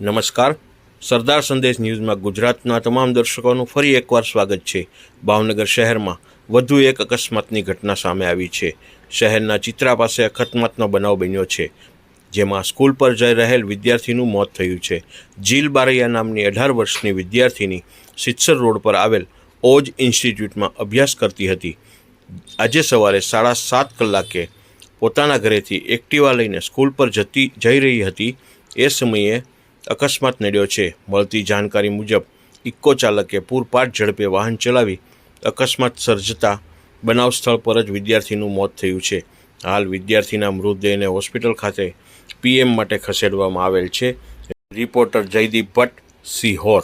નમસ્કાર. સરદાર સંદેશ ન્યૂઝમાં ગુજરાતના તમામ દર્શકોનું ફરી એકવાર સ્વાગત છે. ભાવનગર શહેરમાં વધુ એક અકસ્માતની ઘટના સામે આવી છે. શહેરના ચિત્રા પાસે અકસ્માતનો બનાવ બન્યો છે, જેમાં સ્કૂલ પર જઈ રહેલ વિદ્યાર્થીનું મોત થયું છે. જીલ બારૈયા નામની અઢાર વર્ષની વિદ્યાર્થીની સિત્સર રોડ પર આવેલ ઓજ ઇન્સ્ટિટ્યૂટમાં અભ્યાસ કરતી હતી. આજે સવારે સાડા સાત કલાકે પોતાના ઘરેથી એક્ટિવા લઈને સ્કૂલ પર જતી જઈ રહી હતી. એ સમયે અકસ્માત નડ્યો છે. મળતી જાણકારી મુજબ ઇક્કો ચાલકે પૂરપાટ ઝડપે વાહન ચલાવી અકસ્માત સર્જતા બનાવ સ્થળ પર જ વિદ્યાર્થીનું મોત થયું છે. હાલ વિદ્યાર્થીના મૃતદેહને હોસ્પિટલ ખાતે પીએમ માટે ખસેડવામાં આવેલ છે. રિપોર્ટર જયદીપ ભટ્ટ, સિહોર.